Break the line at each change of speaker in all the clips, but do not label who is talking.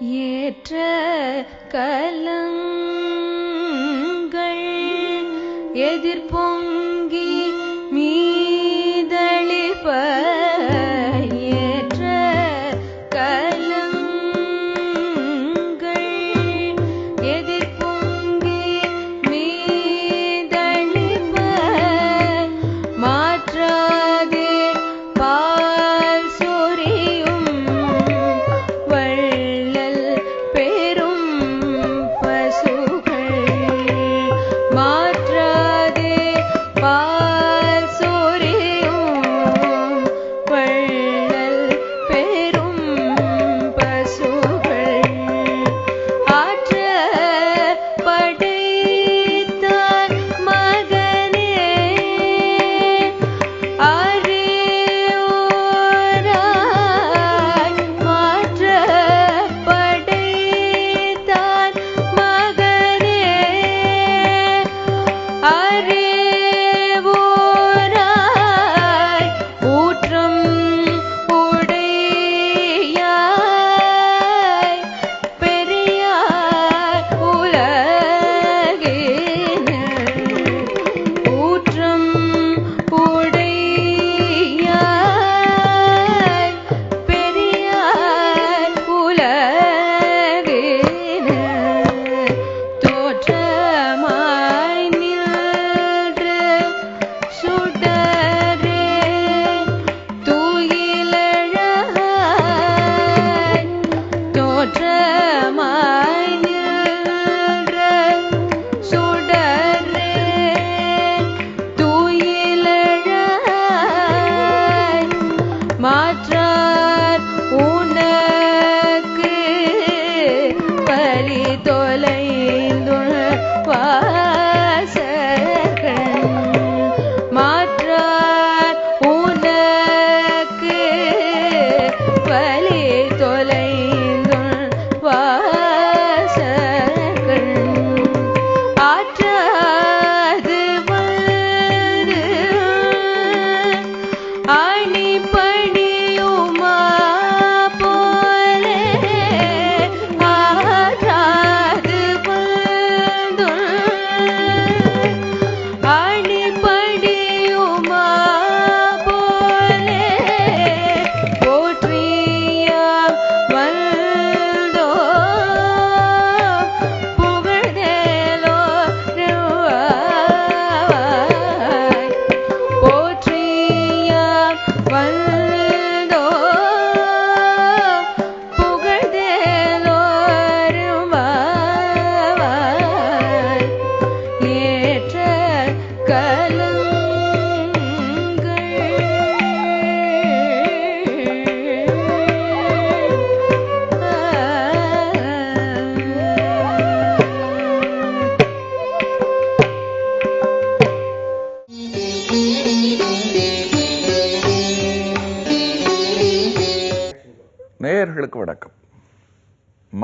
ஏற்ற கலங்கள் போற்றியாம் வந்தோ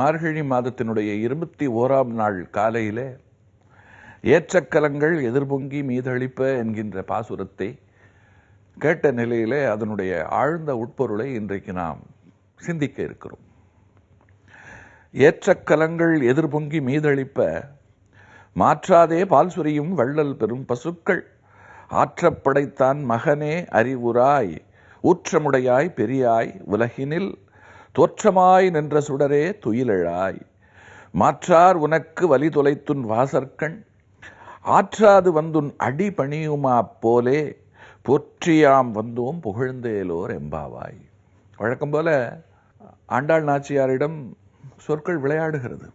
மார்கழி மாதத்தினுடைய இருபத்தி ஓராம் நாள் காலையிலே ஏற்றக்கலங்கள் எதிர்பொங்கி மீதளிப்ப என்கின்ற பாசுரத்தை கேட்ட நிலையிலே அதனுடைய ஆழ்ந்த உட்பொருளை இன்றைக்கு நாம் சிந்திக்க இருக்கிறோம். ஏற்றக்கலங்கள் எதிர்பொங்கி மீதளிப்ப மாற்றாதே பால் சுரியும் வள்ளல் பெறும் பசுக்கள். ஆற்றப்படைத்தான் மகனே அறிவுராய் ஊற்றமுடையாய் பெரியாய் உலகினில் தோற்றமாய் நின்ற சுடரே துயிலழாய். மாற்றார் உனக்கு வலி தொலைத்துன் வாசற்கண். ஆற்றாது வந்துன் அடி பணியுமா போலே போற்றியாம் வந்தோம் புகழ்ந்தேலோர் எம்பாவாய். வழக்கம் போல ஆண்டாள் நாச்சியாரிடம் சொற்கள் விளையாடுகிறது.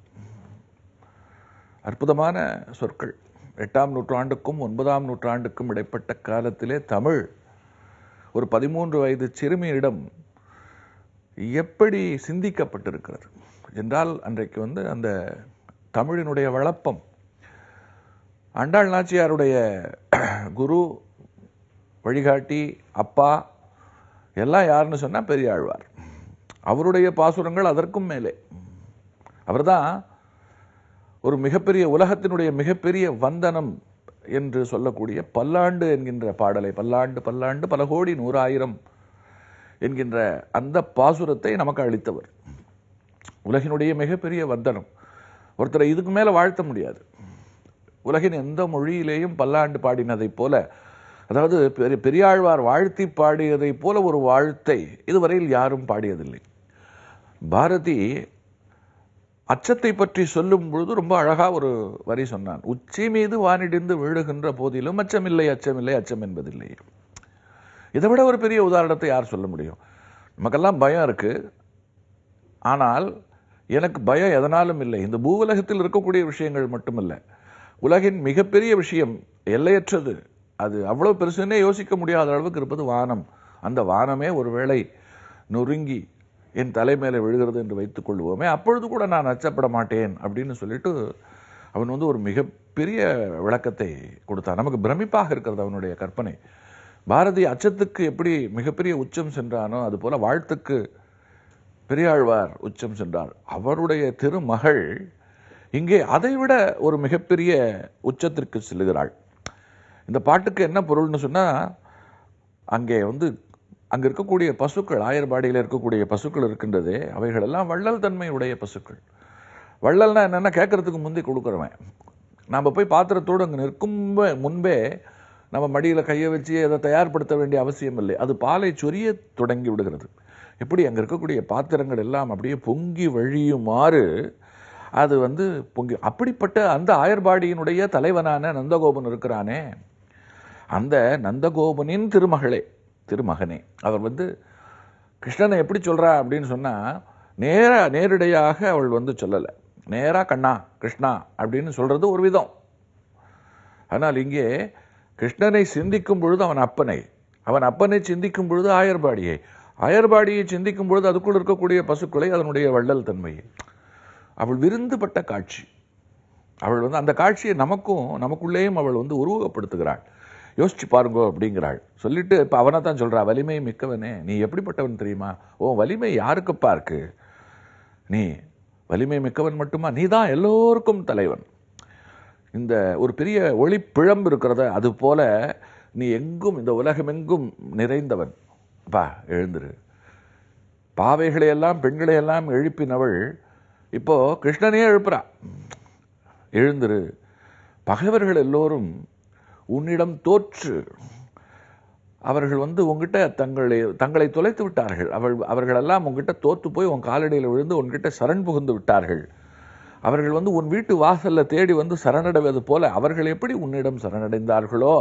அற்புதமான சொற்கள். எட்டாம் நூற்றாண்டுக்கும் ஒன்பதாம் நூற்றாண்டுக்கும் இடைப்பட்ட காலத்திலே தமிழ் ஒரு பதிமூன்று வயது சிறுமியிடம் எப்படி சிந்திக்கப்பட்டிருக்கிறது? என்றால் அன்றைக்கு வந்து அந்த தமிழினுடைய வளப்பம் அண்டாள் நாச்சியாருடைய குரு வழிகாட்டி அப்பா எல்லாம் யாருன்னு சொன்னால் பெரியாழ்வார். அவருடைய பாசுரங்கள் அதற்கும் மேலே. அவர்தான் ஒரு மிகப்பெரிய உலகத்தினுடைய மிகப்பெரிய வந்தனம் என்று சொல்லக்கூடிய பல்லாண்டு என்கின்ற பாடலை பல்லாண்டு பல்லாண்டு பல கோடி நூறாயிரம் என்கின்ற அந்த பாசுரத்தை நமக்கு அளித்தவர். உலகினுடைய மிகப்பெரிய வர்த்தனம் ஒருத்தரை இதுக்கு மேலே வாழ்த்த முடியாது. உலகின் எந்த மொழியிலேயும் பல்லாண்டு பாடினதைப் போல அதாவது பெரிய பெரியாழ்வார் வாழ்த்தி பாடியதைப் போல ஒரு வாழ்த்தை இதுவரையில் யாரும் பாடியதில்லை. பாரதி அச்சத்தை பற்றி சொல்லும் பொழுது ரொம்ப அழகா ஒரு வரி சொன்னான். உச்சி மீது வானிடிந்து விழுகின்ற போதிலும் அச்சமில்லை அச்சமில்லை அச்சம் என்பதில்லை. இதை விட ஒரு பெரிய உதாரணத்தை யார் சொல்ல முடியும்? நமக்கெல்லாம் பயம் இருக்கு. ஆனால் எனக்கு பயம் எதனாலும் இல்லை. இந்த பூவுலகத்தில் இருக்கக்கூடிய விஷயங்கள் மட்டுமல்ல. உலகின் மிகப்பெரிய விஷயம் எல்லையற்றது. அது அவ்வளோ பெருசுன்னே யோசிக்க முடியாத அளவுக்கு இருப்பது வானம். அந்த வானமே ஒருவேளை நொறுங்கி என் தலை மேலே விழுகிறது என்று வைத்துக் கொள்வோமே அப்பொழுது கூட நான் அச்சப்பட மாட்டேன் அப்படின்னு சொல்லிட்டு அவன் வந்து ஒரு மிகப்பெரிய விளக்கத்தை கொடுத்தான். நமக்கு பிரமிப்பாக இருக்கிறது அவனுடைய கற்பனை. பாரதி அச்சத்துக்கு எப்படி மிகப்பெரிய உச்சம் சென்றானோ அதுபோல் வாழ்த்துக்கு பெரியாழ்வார் உச்சம் சென்றார். அவருடைய திருமகள் இங்கே அதைவிட ஒரு மிகப்பெரிய உச்சத்திற்கு செல்லுகிறாள் இந்த பாட்டுக்கு என்ன பொருள்னு சொன்னா அங்கே வந்து அங்க இருக்கக்கூடிய பசுக்கள் ஆயர்பாடியில் இருக்கக்கூடிய பசுக்கள் இருக்கின்றதே அவைகளெல்லாம் வள்ளல் தன்மை உடைய பசுக்கள். வள்ளல்னா என்னன்னா கேட்கறதுக்கு முந்தி கொடுக்குறவன். நாம போய் பாத்திரத்தோடு அங்கே நிற்கும் முன்பே நம்ம மடியில் கையை வச்சு அதை தயார்படுத்த வேண்டிய அவசியம் இல்லை. அது பாலை சொரிய தொடங்கி விடுகிறது. எப்படி அங்கே இருக்கக்கூடிய பாத்திரங்கள் எல்லாம் அப்படியே பொங்கி வழியுமாறு அது வந்து பொங்கி அப்படிப்பட்ட அந்த ஆயர்பாடியினுடைய தலைவனான நந்தகோபன் இருக்கிறானே. அந்த நந்தகோபனின் திருமகளே திருமகனே. அவர் வந்து கிருஷ்ணனை எப்படி சொல்கிறா அப்படின்னு சொன்னால் நேராக நேரடியாக அவள் வந்து சொல்லலை. நேராக கண்ணா கிருஷ்ணா அப்படின்னு சொல்கிறது ஒரு விதம். ஆனால் இங்கே கிருஷ்ணனை சிந்திக்கும் பொழுது அவன் அப்பனை. அவன் அப்பனை சிந்திக்கும் பொழுது ஆயர்பாடியை. ஆயர்பாடியை சிந்திக்கும் பொழுது அதுக்குள் இருக்கக்கூடிய பசுக்களை அதனுடைய வள்ளல் தன்மையை. அவள் விருந்துபட்ட காட்சி. அவள் வந்து அந்த காட்சியை நமக்கும் நமக்குள்ளேயும் அவள் வந்து உருவகப்படுத்துகிறாள். யோசிச்சு பாருங்க அப்படிங்கிறாள். சொல்லிட்டு இப்போ அவனை தான் சொல்கிறா வலிமை மிக்கவனே நீ எப்படிப்பட்டவன் தெரியுமா? ஓ வலிமை யாருக்குப்பா இருக்கு? நீ வலிமை மிக்கவன் மட்டுமா? நீ தான் எல்லோருக்கும் தலைவன். இந்த ஒரு பெரிய ஒளி பிழம்பு இருக்கிறத அது போல நீ எங்கும் இந்த உலகமெங்கும் நிறைந்தவன். பா எழுந்துரு. பாவைகளையெல்லாம் பெண்களையெல்லாம் எழுப்பினவள் இப்போ கிருஷ்ணனே எழுப்புறா. எழுந்துரு. பகைவர்கள் எல்லோரும் உன்னிடம் தோற்று. அவர்கள் வந்து உங்ககிட்ட தங்களை தங்களை தொலைத்து விட்டார்கள். அவள் அவர்களெல்லாம் உங்ககிட்ட தோற்று போய் உன் காலடியில் விழுந்து உன்கிட்ட சரண் புகுந்து விட்டார்கள். அவர்கள் வந்து உன் வீட்டு வாசலில் தேடி வந்து சரணடைவது போல அவர்கள் எப்படி உன்னிடம் சரணடைந்தார்களோ?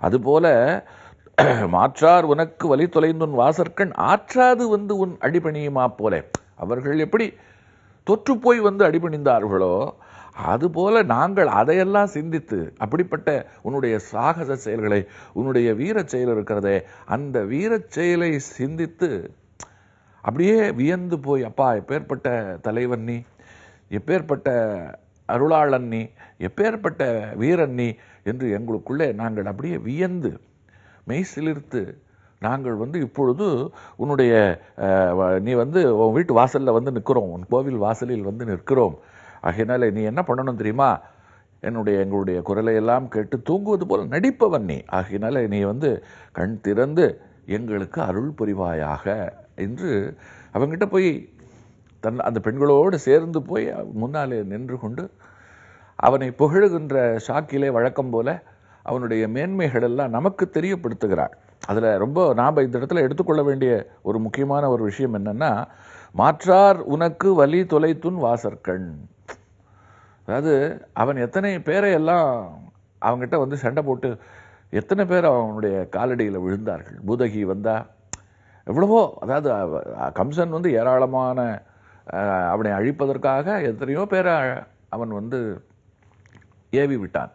அதுபோல மாற்றார் உனக்கு வழி தொலைந்துன் வாசற்கண் ஆற்றாது வந்து உன் அடிபணியுமா போல? அவர்கள் எப்படி தொற்று போய் வந்து அடிபணிந்தார்களோ? அதுபோல நாங்கள் அதையெல்லாம் சிந்தித்து அப்படிப்பட்ட உன்னுடைய சாகச செயல்களை உன்னுடைய வீரச் செயல் இருக்கிறதே அந்த வீரச் செயலை சிந்தித்து அப்படியே வியந்து போய் அப்பா எப்பேற்பட்ட தலைவன் நீ? எப்பேற்பட்ட அருளாளன் நீ எப்பேற்பட்ட வீரன் நீ என்று எங்களுக்குள்ளே நாங்கள் அப்படியே வியந்து மெய் சிலிர்த்து நாங்கள் வந்து இப்பொழுது உன்னுடைய நீ வந்து உன் வீட்டு வாசலில் வந்து நிற்கிறோம் உன் கோவில் வாசலில் வந்து நிற்கிறோம். ஆகையினால நீ என்ன பண்ணணும் தெரியுமா? என்னுடைய எங்களுடைய குரலையெல்லாம் கேட்டு தூங்குவது போல் நடிப்பவன் நீ. ஆகையினால நீ வந்து கண் திறந்து எங்களுக்கு அருள் புரிவாயாக என்று அவங்ககிட்ட போய் தன் அந்த பெண்களோடு சேர்ந்து போய் முன்னாலே நின்று கொண்டு அவனை புகழுகின்ற ஷாக்கிலே வழக்கம் போல அவனுடைய மேன்மைகள் எல்லாம் நமக்கு தெரியப்படுத்துகிறாள். அதில் ரொம்ப நாம் இந்த இடத்துல எடுத்துக்கொள்ள வேண்டிய ஒரு முக்கியமான ஒரு விஷயம் என்னன்னா மாற்றார் உனக்கு வலி தொலைத்துன் வாசற்கண். அதாவது அவன் எத்தனை பேரை எல்லாம் அவங்ககிட்ட வந்து சண்டை போட்டு எத்தனை பேர் அவனுடைய காலடியில் விழுந்தார்கள். பூதகி வந்தா எவ்வளவோ அதாவது கம்சன் வந்து ஏராளமான அவனை அழிப்பதற்காக எத்தனையோ பேரை அவன் வந்து ஏவி விட்டான்.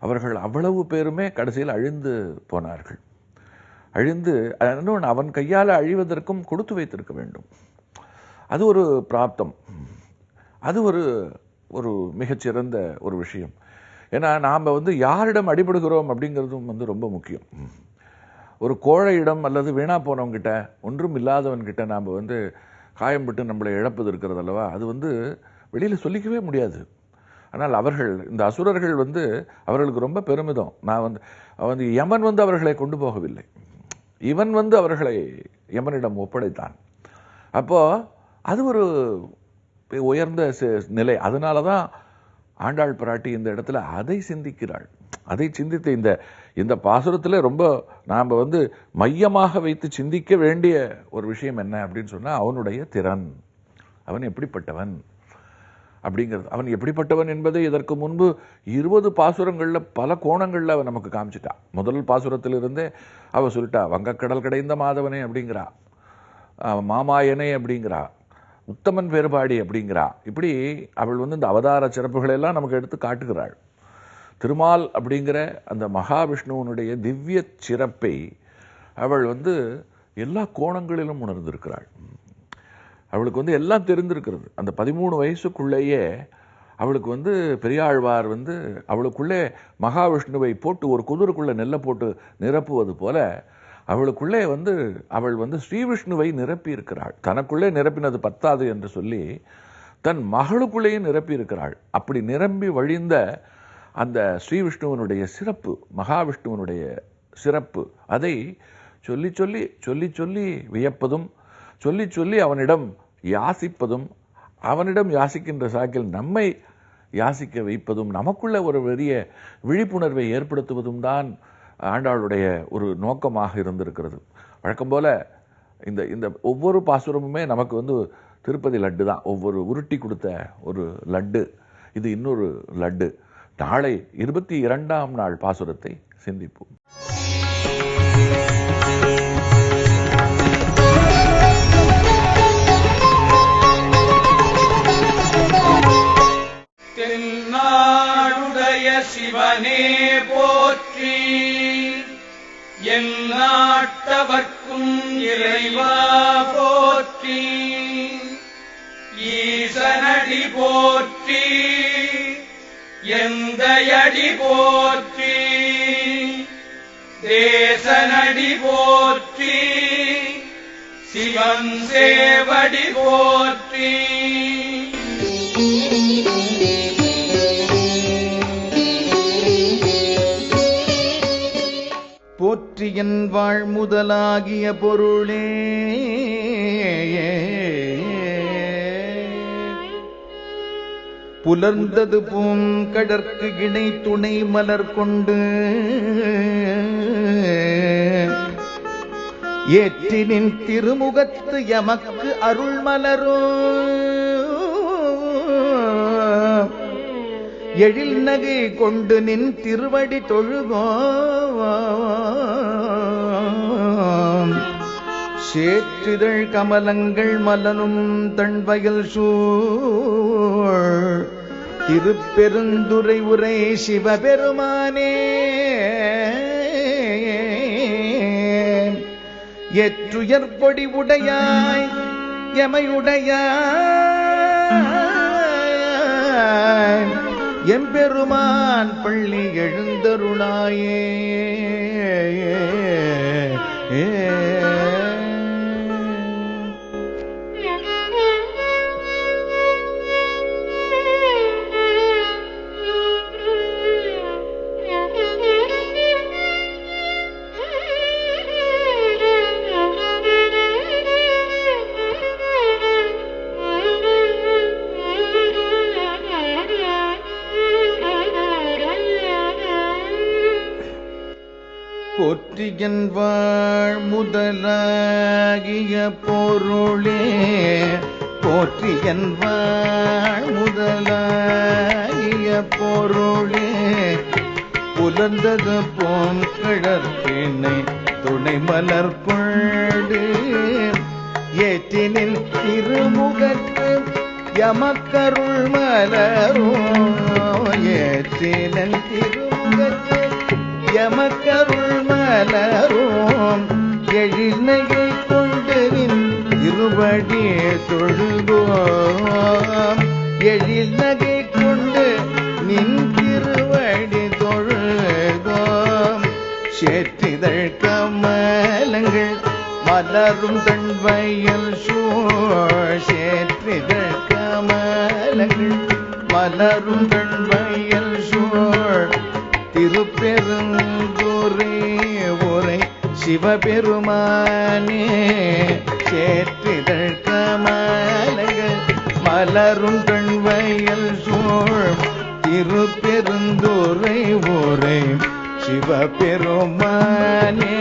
அவர்கள் அவ்வளவு பேருமே கடைசியில் அழிந்து போனார்கள். அழிந்து இன்னொன்று அவன் கையால் அழிவதற்கும் கொடுத்து வைத்திருக்க வேண்டும். அது ஒரு பிராப்தம். அது ஒரு ஒரு மிகச்சிறந்த ஒரு விஷயம். ஏன்னா நாம் வந்து யாரிடம் அடிபடுகிறோம் அப்படிங்கிறதும் வந்து ரொம்ப முக்கியம். ஒரு கோழையிடம் அல்லது வீணா போனவங்கிட்ட ஒன்றும் இல்லாதவன்கிட்ட நாம் வந்து காயம்பட்டு நம்மளை இழப்பது இருக்கிறது அல்லவா? அது வந்து வெளியில் சொல்லிக்கவே முடியாது. ஆனால் அவர்கள் இந்த அசுரர்கள் வந்து அவர்களுக்கு ரொம்ப பெருமிதம். நான் வந்து வந்து யமன் வந்து அவர்களை கொண்டு போகவில்லை. இவன் வந்து அவர்களை யமனிடம் ஒப்படைத்தான். அப்போ அது ஒரு உயர்ந்த நிலை. அதனால தான் ஆண்டாள் பிராட்டி இந்த இடத்துல அதை சிந்திக்கிறாள். அதை சிந்தித்து இந்த இந்த பாசுரத்தில் ரொம்ப நாம் வந்து மையமாக வைத்து சிந்திக்க வேண்டிய ஒரு விஷயம் என்ன அப்படின்னு சொன்னால் அவனுடைய திறன். அவன் எப்படிப்பட்டவன்? அப்படிங்கிறது அவன் எப்படிப்பட்டவன் என்பதை இதற்கு முன்பு இருபது பாசுரங்களில் பல கோணங்களில் அவன் நமக்கு காமிச்சிட்டா. முதல் பாசுரத்திலிருந்தே அவள் சொல்லிட்டா வங்கக்கடல் கடைந்த மாதவனே அப்படிங்கிறா. மாமாயனே அப்படிங்கிறா. உத்தமன் பெருபாடி அப்படிங்கிறா. இப்படி அவள் வந்து இந்த அவதார சிறப்புகளை எல்லாம் நமக்கு எடுத்து காட்டுகிறாள். திருமால் அப்படிங்கிற அந்த மகாவிஷ்ணுவனுடைய திவ்ய சிறப்பை அவள் வந்து எல்லா கோணங்களிலும் உணர்ந்திருக்கிறாள். அவளுக்கு வந்து எல்லாம் தெரிந்திருக்கிறது. அந்த பதிமூணு வயசுக்குள்ளேயே அவளுக்கு வந்து பெரியாழ்வார் வந்து அவளுக்குள்ளே மகாவிஷ்ணுவை போட்டு ஒரு குதிருக்குள்ளே நெல்லை போட்டு நிரப்புவது போல அவளுக்குள்ளே வந்து அவள் வந்து ஸ்ரீவிஷ்ணுவை நிரப்பி இருக்கிறாள் தனக்குள்ளே நிரப்பினது பத்தாது என்று சொல்லி தன் மகளுக்குள்ளேயும் நிரப்பி இருக்கிறாள் அப்படி நிரம்பி வழிந்த அந்த ஸ்ரீவிஷ்ணுவனுடைய சிறப்பு மகாவிஷ்ணுவனுடைய சிறப்பு அதை சொல்லி சொல்லி சொல்லி சொல்லி வியப்பதும் சொல்லி சொல்லி அவனிடம் யாசிப்பதும் அவனிடம் யாசிக்கின்ற சாக்கில் நம்மை யாசிக்க வைப்பதும் நமக்குள்ள ஒரு பெரிய விழிப்புணர்வை ஏற்படுத்துவதும் தான் ஆண்டாளுடைய ஒரு நோக்கமாக இருந்திருக்கிறது. வழக்கம் போல் இந்த இந்த ஒவ்வொரு பாசுரமுமே நமக்கு வந்து திருப்பதி லட்டு தான். ஒவ்வொரு உருட்டி கொடுத்த ஒரு லட்டு. இது இன்னொரு லட்டு. நாளை இருபத்தி இரண்டாம் நாள் பாசுரத்தை சிந்திப்போம்.
தென்னாடுடைய சிவனே போற்றி என் நாட்டவர்க்கும் இறைவா போற்றி ஈசனடி போற்றி. எந்த அடி போற்றி தேசனடி போற்றி சிவம் சேவடி போற்றி.
போற்றியன் வாழ் முதலாகிய பொருளே புலர்ந்தது பூங்கடற்கு இணை துணை மலர் கொண்டு. ஏற்றினின் திருமுகத்து எமக்கு அருள் மலரோ. எழில் நகை கொண்டு நின் திருவடி தொழுகோ. சேற்றிதழ் கமலங்கள் மலனும் தன்வயல் சூழ். திருப்பெருந்துரை உரை சிவபெருமானே. எற்றுயர் பொடி உடையாய் எமையுடையாய். எம்பெருமான் பள்ளி எழுந்தருளாயே. போற்றியன் வாழ் பொருளே புலர்ந்தது போம் கிழற்பினை துணை மலர் கொண்டு ஏற்றினில் திருமுகத்து யமக்கருள் மலரும் ஏற்றினன் திருமுகத்து யமக்கருள் மலரும் எழில்நகை கொண்டு இருபடியே இருபடி மலரும் தன் வயல் சூழ் சேற்றிதழ் கமலங்கள் மலரும் தன் வயல் சூழ் திருப்பெருந்துரை உரை சிவபெருமானே சேற்றிதழ் கமலங்கள் மலரும் கண்வயல் சூழ் திருப்பெருந்துரை உரை சிவபெருமானே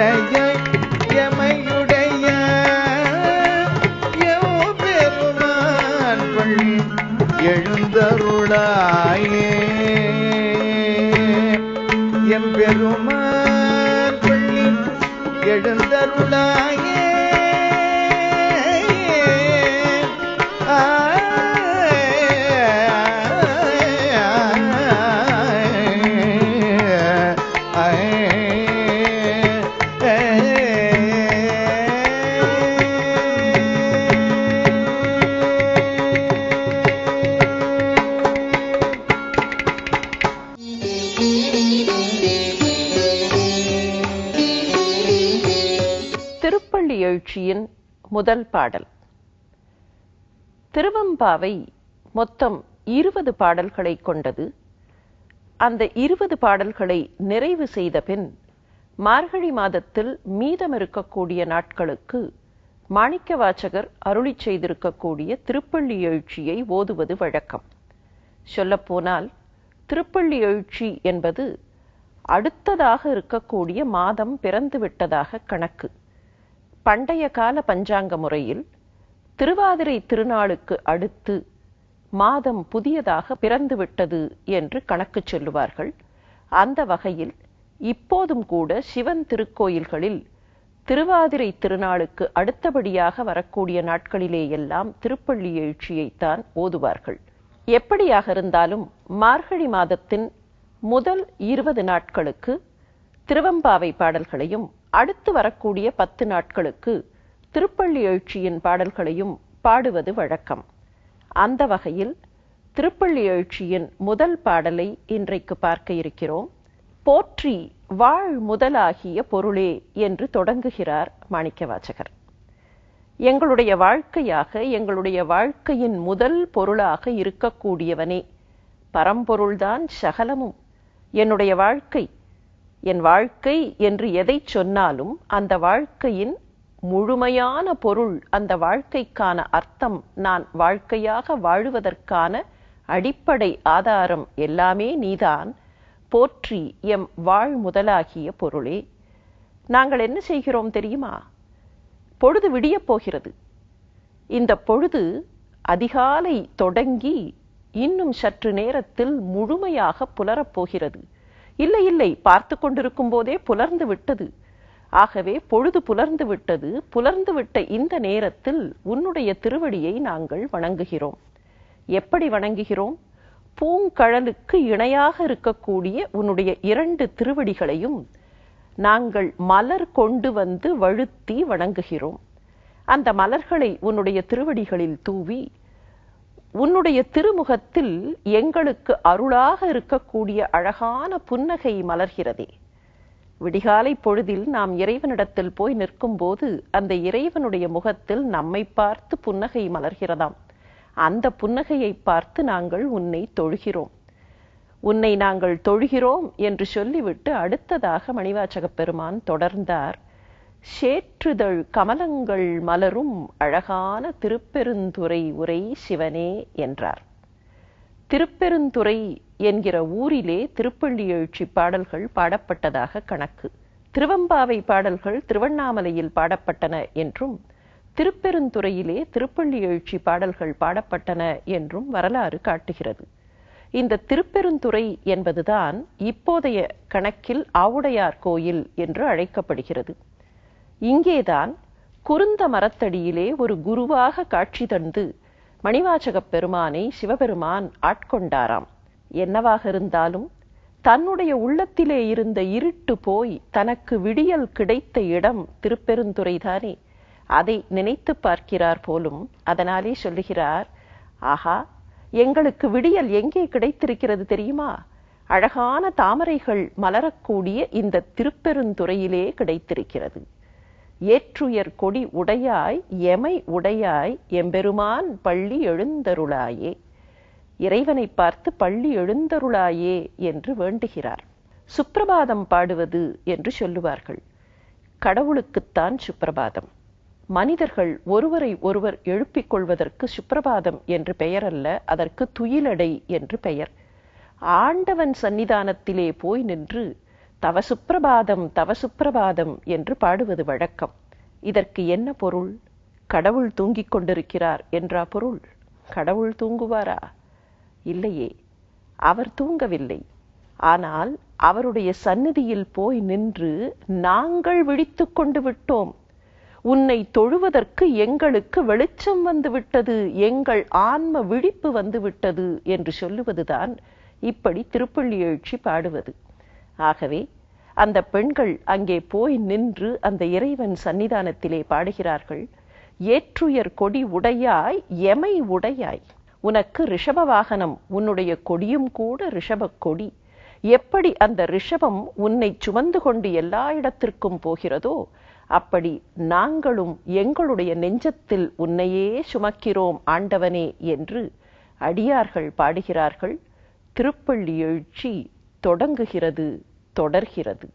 எமையுடைய உடைய எமையுடைய பெருமான் பள்ளி எழுந்தருளாயே எம் பெருமான் பள்ளி எழுந்தருளாயே
முதல் பாடல். திருவம்பாவை மொத்தம் இருபது பாடல்களை கொண்டது. அந்த இருபது பாடல்களை நிறைவு செய்த பின் மார்கழி மாதத்தில் மீதமிருக்கக்கூடிய நாட்களுக்கு மாணிக்க வாச்சகர் அருளிச் செய்திருக்கக்கூடிய திருப்பள்ளி எழுச்சியை ஓதுவது வழக்கம். சொல்லப்போனால் திருப்பள்ளி எழுச்சி என்பது அடுத்ததாக இருக்கக்கூடிய மாதம் பிறந்துவிட்டதாக கணக்கு. பண்டைய கால பஞ்சாங்க முறையில் திருவாதிரை திருநாளுக்கு அடுத்து மாதம் புதியதாக பிறந்துவிட்டது என்று கணக்கு சொல்லுவார்கள். அந்த வகையில் இப்போதும் கூட சிவன் திருக்கோயில்களில் திருவாதிரை திருநாளுக்கு அடுத்தபடியாக வரக்கூடிய நாட்களிலேயெல்லாம் திருப்பள்ளி எழுச்சியைத்தான் ஓதுவார்கள். எப்படியாக இருந்தாலும் மார்கழி மாதத்தின் முதல் இருபது நாட்களுக்கு திருவம்பாவை பாடல்களையும் அடுத்து வரக்கூடிய பத்து நாட்களுக்கு திருப்பள்ளி எழுச்சியின் பாடல்களையும் பாடுவது வழக்கம். அந்த வகையில் திருப்பள்ளி எழுச்சியின் முதல் பாடலை இன்றைக்கு பார்க்க இருக்கிறோம். போற்றி வாழ் முதலாகிய பொருளே என்று தொடங்குகிறார் மாணிக்கவாசகர். எங்களுடைய வாழ்க்கையாக எங்களுடைய வாழ்க்கையின் முதல் பொருளாக இருக்கக்கூடியவனே. பரம்பொருள்தான் சகலமும். என்னுடைய வாழ்க்கை என் வாழ்க்கை என்று எதை சொன்னாலும் அந்த வாழ்க்கையின் முழுமையான பொருள் அந்த வாழ்க்கைக்கான அர்த்தம் நான் வாழ்க்கையாக வாழுவதற்கான அடிப்படை ஆதாரம் எல்லாமே நீதான். போற்றி எம் வாழ் முதலாகிய பொருளே. நாங்கள் என்ன செய்கிறோம் தெரியுமா? பொழுது விடியப் போகிறது. இந்த பொழுது அதிகாலை தொடங்கி இன்னும் சற்று நேரத்தில் முழுமையாக புலரப் போகிறது. இல்லை இல்லை பார்த்து கொண்டிருக்கும் போதே புலர்ந்து விட்டது. ஆகவே பொழுது புலர்ந்து விட்டது. புலர்ந்து விட்ட இந்த நேரத்தில் உன்னுடைய திருவடியை நாங்கள் வணங்குகிறோம். எப்படி வணங்குகிறோம்? பூங்கழலுக்கு இணையாக இருக்கக்கூடிய உன்னுடைய இரண்டு திருவடிகளையும் நாங்கள் மலர் கொண்டு வந்து வழுத்தி வணங்குகிறோம். அந்த மலர்களை உன்னுடைய திருவடிகளில் தூவி உன்னுடைய திருமுகத்தில் எங்களுக்கு அருளாக இருக்கக்கூடிய அழகான புன்னகை மலர்கிறதே. விடிகாலை பொழுதில் நாம் இறைவனிடத்தில் போய் நிற்கும்போது அந்த இறைவனுடைய முகத்தில் நம்மை பார்த்து புன்னகை மலர்கிறதாம். அந்த புன்னகையை பார்த்து நாங்கள் உன்னை தொழுகிறோம். உன்னை நாங்கள் தொழுகிறோம் என்று சொல்லிவிட்டு அடுத்ததாக மணிவாச்சகப் பெருமான் தொடர்ந்தார். சேற்றுதழ் கமலங்கள் மலரும் அழகான திருப்பெருந்துறை உரை சிவனே என்றார். திருப்பெருந்துறை என்கிற ஊரிலே திருப்பள்ளி எழுச்சி பாடல்கள் பாடப்பட்டதாக கணக்கு. திருவம்பாவை பாடல்கள் திருவண்ணாமலையில் பாடப்பட்டன என்றும் திருப்பெருந்துறையிலே திருப்பள்ளி எழுச்சி பாடல்கள் பாடப்பட்டன என்றும் வரலாறு காட்டுகிறது. இந்த திருப்பெருந்துறை என்பதுதான் இப்போதைய கணக்கில் ஆவுடையார் கோயில் என்று அழைக்கப்படுகிறது. இங்கேதான் குருந்த மரத்தடியிலே ஒரு குருவாக காட்சி தந்து மணிவாச்சகப் பெருமானை சிவபெருமான் ஆட்கொண்டாராம். என்னவாக இருந்தாலும் தன்னுடைய உள்ளத்திலே இருந்த இருட்டு போய் தனக்கு விடியல் கிடைத்த இடம் திருப்பெருந்துறைதானே அதை நினைத்து பார்க்கிறார் போலும் அதனாலே சொல்லுகிறார் ஆஹா எங்களுக்கு விடியல் எங்கே கிடைத்திருக்கிறது தெரியுமா? அழகான தாமரைகள் மலரக்கூடிய இந்த திருப்பெருந்துறையிலே கிடைத்திருக்கிறது. ஏற்றுயர் கொடி உடையாய் எமை உடையாய் எம்பெருமான் பள்ளி எழுந்தருளாயே. இறைவனை பார்த்து பள்ளி எழுந்தருளாயே என்று வேண்டுகிறார். சுப்பிரபாதம் பாடுவது என்று சொல்லுவார்கள். கடவுளுக்குத்தான் சுப்பிரபாதம். மனிதர்கள் ஒருவரை ஒருவர் எழுப்பிக் கொள்வதற்கு சுப்பிரபாதம் என்று பெயர் அல்ல அதற்கு துயிலடை என்று பெயர். ஆண்டவன் சன்னிதானத்திலே போய் நின்று தவ சுப்பிரபாதம் தவ சுப்பிரபாதம் என்று பாடுவது வழக்கம். இதற்கு என்ன பொருள்? கடவுள் தூங்கிக் கொண்டிருக்கிறார் என்றா பொருள்? கடவுள் தூங்குவாரா? இல்லையே. அவர் தூங்கவில்லை. ஆனால் அவருடைய சந்நிதியில் போய் நின்று நாங்கள் விழித்துக் கொண்டு விட்டோம். உன்னை தொழுவதற்கு எங்களுக்கு வெளிச்சம் வந்துவிட்டது எங்கள் ஆன்ம விழிப்பு வந்துவிட்டது என்று சொல்லுவதுதான் இப்படி திருப்பள்ளி எழுச்சி பாடுவது. ஆகவே அந்த பெண்கள் அங்கே போய் நின்று அந்த இறைவன் சன்னிதானத்திலே பாடுகிறார்கள் ஏற்றுயர் கொடி உடையாய் எமை உடையாய். உனக்கு ரிஷப வாகனம் உன்னுடைய கொடியும் கூட ரிஷப கொடி. எப்படி அந்த ரிஷபம் உன்னை சுமந்து கொண்டு எல்லா இடத்திற்கும் போகிறதோ அப்படி நாங்களும் எங்களுடைய நெஞ்சத்தில் உன்னையே சுமக்கிறோம் ஆண்டவனே என்று அடியார்கள் பாடுகிறார்கள். திருப்பள்ளி எழுச்சி தொடங்குகிறது. தொடர்கிறது.